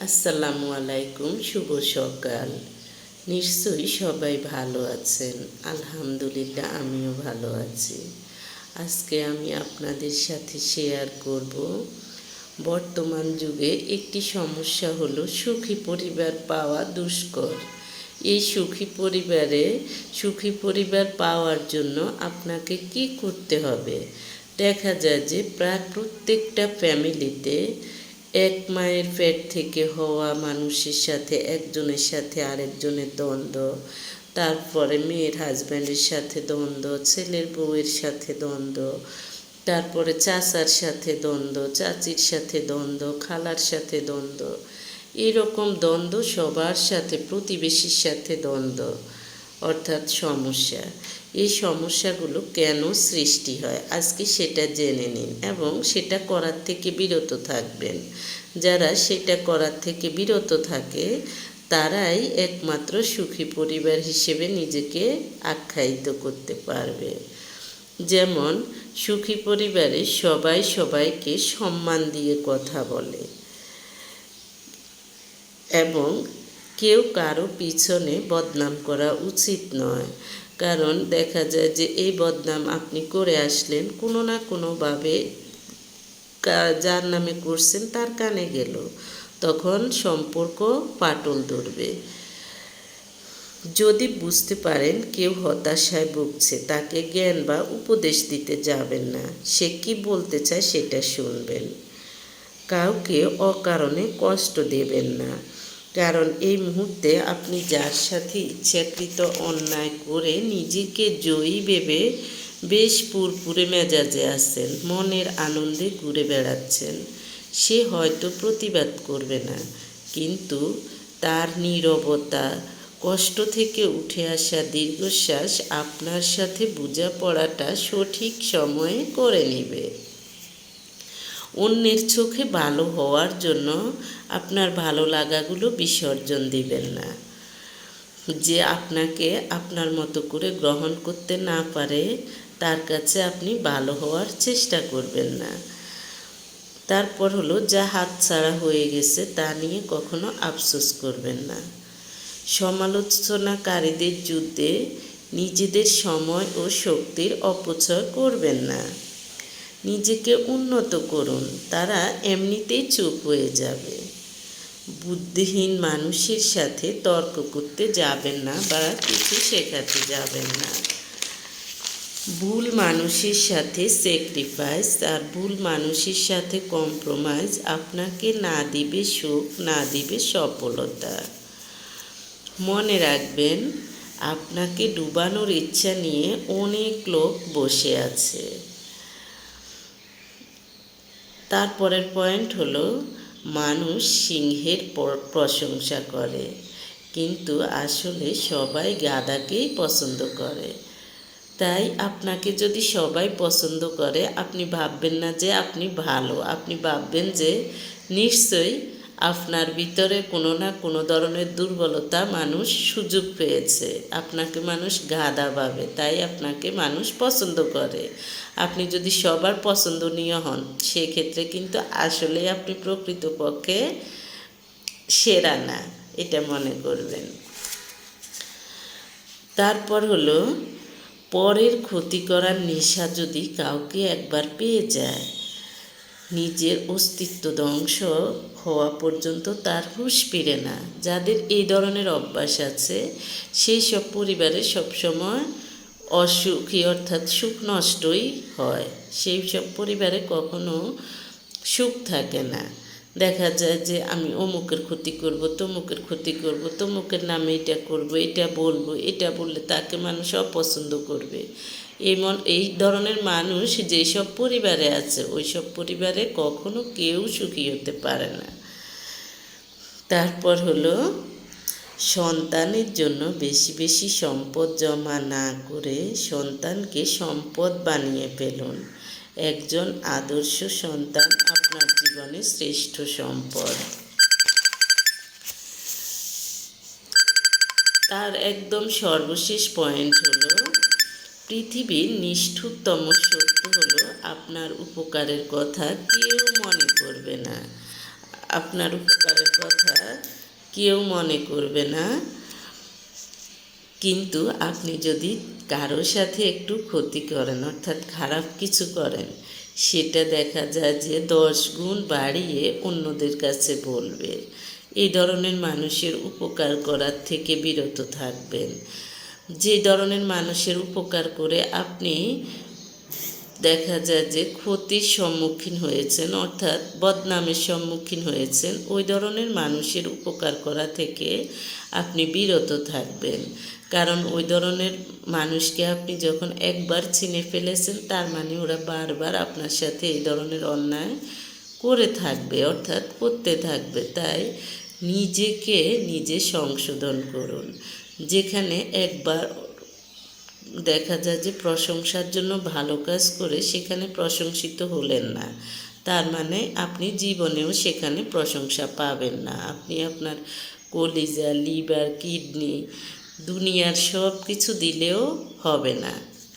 আসসালামু আলাইকুম, শুভ সকাল। নিশ্চয়ই সবাই ভালো আছেন। আলহামদুলিল্লাহ, আমিও ভালো আছি। আজকে আমি আপনাদের সাথে শেয়ার করব। বর্তমান যুগে একটি সমস্যা হলো, সুখী পরিবার পাওয়া দুষ্কর। এই সুখী পরিবারে, সুখী পরিবার পাওয়ার জন্য আপনাকে কি করতে হবে? দেখা যায় যে প্রায় প্রত্যেকটা ফ্যামিলিতে এক মায়ের পেট থেকে হওয়া মানুষের সাথে, একজনের সাথে আরেকজনের দ্বন্দ্ব। তারপরে মেয়ের হাজব্যান্ডের সাথে দ্বন্দ্ব, ছেলের বউয়ের সাথে দ্বন্দ্ব। তারপরে চাচার সাথে দ্বন্দ্ব, চাচির সাথে দ্বন্দ্ব, খালার সাথে দ্বন্দ্ব। এরকম দ্বন্দ্ব সবার সাথে, প্রতিবেশীর সাথে দ্বন্দ্ব। অর্থাৎ সমস্যা। এই সমস্যাগুলো কেন সৃষ্টি হয়? আজকে সেটা জেনে নিন এবং সেটা করার থেকে বিরত থাকবেন। যারা সেটা করার থেকে বিরত থাকে, তারাই একমাত্র সুখী পরিবার হিসেবে নিজেকে আখ্যায়িত করতে পারবে। যেমন, সুখী পরিবারে সবাই সবাইকে সম্মান দিয়ে কথা বলে এবং কেউ কারও পিছনে বদনাম করা উচিত নয়। কারণ দেখা যায় যে এই বদনাম আপনি করে আসলেন, কোনো না কোনোভাবে যার নামে করছেন তার কানে গেল। তখন সম্পর্ক পাটল ধরবে। যদি বুঝতে পারেন কেউ হতাশায় ভুগছে, তাকে জ্ঞান বা উপদেশ দিতে যাবেন না। সে কি বলতে চায় সেটা শুনবেন। কাউকে অকারণে কষ্ট দেবেন না। কারণ এই মুহূর্তে আপনি যার সাথে ইচ্ছাকৃত অন্যায় করে নিজেকে জয়ী ভেবে বেশ পুরপুরে মেজাজে আছেন, মনের আনন্দে ঘুরে বেড়াচ্ছেন। সে হয়তো প্রতিবাদ করবে না, কিন্তু তার নীরবতা, কষ্ট থেকে উঠে আসা দীর্ঘশ্বাস আপনার সাথে বোঝাপড়াটা সঠিক সময়ে করে নেবে। অন্যের চোখে ভালো হওয়ার জন্য আপনার ভালো লাগাগুলো বিসর্জন দিবেন না। যে আপনাকে আপনার মতো করে গ্রহণ করতে না পারে, তার কাছে আপনি ভালো হওয়ার চেষ্টা করবেন না। তারপর হলো, যা হাত ছাড়া হয়ে গেছে, তা নিয়ে কখনো আফসোস করবেন না। সমালোচনাকারীদের যুদ্ধে নিজেদের সময় ও শক্তির অপচয় করবেন না। নিজেকে উন্নত করুন, তারা এমনিতেই চুপ হয়ে যাবে। বুদ্ধিহীন মানুষের সাথে তর্ক করতে যাবেন না বা কিছু শেখাতে যাবেন না। ভুল মানুষের সাথে স্যাক্রিফাইস আর ভুল মানুষের সাথে কম্প্রোমাইজ আপনাকে না দিবে সুখ, না দিবে সফলতা। মনে রাখবেন, আপনাকে ডুবানোর ইচ্ছা নিয়ে অনেক লোক বসে আছে। তারপরের পয়েন্ট হলো মানুষ সিংহের প্রশংসা করে। কিন্তু আসলে সবাই গাদাকেই পছন্দ করে। তাই আপনাকে যদি সবাই পছন্দ করে, আপনি ভাববেন না যে আপনি ভালো। আপনি ভাববেন যে নিশ্চয়ই আপনার ভিতরে কোনো না কোনো ধরনের দুর্বলতা মানুষ সুযোগ পেয়েছে। আপনাকে মানুষ গাদা পাবে তাই আপনাকে মানুষ পছন্দ করে। আপনি যদি সবার পছন্দনীয় হন, সেক্ষেত্রে কিন্তু আসলে আপনি প্রকৃতপক্ষে সেরা না, এটা মনে করবেন। তারপর হলো, পরের ক্ষতি করার নেশা যদি কাউকে একবার পেয়ে যায় নিজের অস্তিত্ব ধ্বংস হওয়া পর্যন্ত তার হুঁশ ফিরে না। যাদের এই ধরনের অভ্যাস আছে, সেই সব পরিবারে সবসময় অসুখী অর্থাৎ সুখ নষ্টই হয়। সেই সব পরিবারে কখনো সুখ থাকে না। দেখা যায় যে, আমি অমুকের ক্ষতি করব, তমুকের ক্ষতি করব, তমুকের নামে এটা করব, এটা বলব, এটা বললে তাকে মানুষ অপছন্দ করবে। এমন এই ধরনের মানুষ যেসব পরিবারে আছে ওই সব পরিবারে কখনো কেউ সুখী হতে পারে না। তারপর হলো, সন্তানের জন্য বেশি বেশি সম্পদ জমা না করে সন্তানকে সম্পদ বানিয়ে ফেলুন। একজন আদর্শ সন্তান আপনার জীবনে শ্রেষ্ঠ সম্পদ। তার একদম সর্বশেষ পয়েন্ট হলো পৃথিবীর নিষ্ঠুরতম সত্য হলো আপনার উপকারের কথা কেউ মনে করবে না। আপনার উপকারের কথা কেউ মনে করবে না। কিন্তু আপনি যদি কারোর সাথে একটু ক্ষতি করেন, অর্থাৎ খারাপ কিছু করেন, সেটা দেখা যায় যে দশ গুণ বাড়িয়ে অন্যদের কাছে বলবে। এই ধরনের মানুষের উপকার করার থেকে বিরত থাকবেন। যে ধরনের মানুষের উপকার করে আপনি দেখা যায় যে ক্ষতির সম্মুখীন হয়েছেন, অর্থাৎ বদনামের সম্মুখীন হয়েছেন, ওই ধরনের মানুষের উপকার করা থেকে আপনি বিরত থাকবেন। কারণ ওই ধরনের মানুষকে আপনি যখন একবার চিনে ফেলেছেন, তার মানে ওরা বারবার আপনার সাথে এই ধরনের অন্যায় করে থাকবে, অর্থাৎ করতে থাকবে। তাই নিজেকে নিজে সংশোধন করুন। যেখানে একবার দেখা যায় যে প্রশংসার জন্য ভালো কাজ করে সেখানে প্রশংসিত হলেন না। তার মানে আপনি জীবনেও সেখানে প্রশংসা পাবেন না। আপনি আপনার কলিজা, লিভার, কিডনি, দুনিয়ার সব কিছু দিলেও হবে না।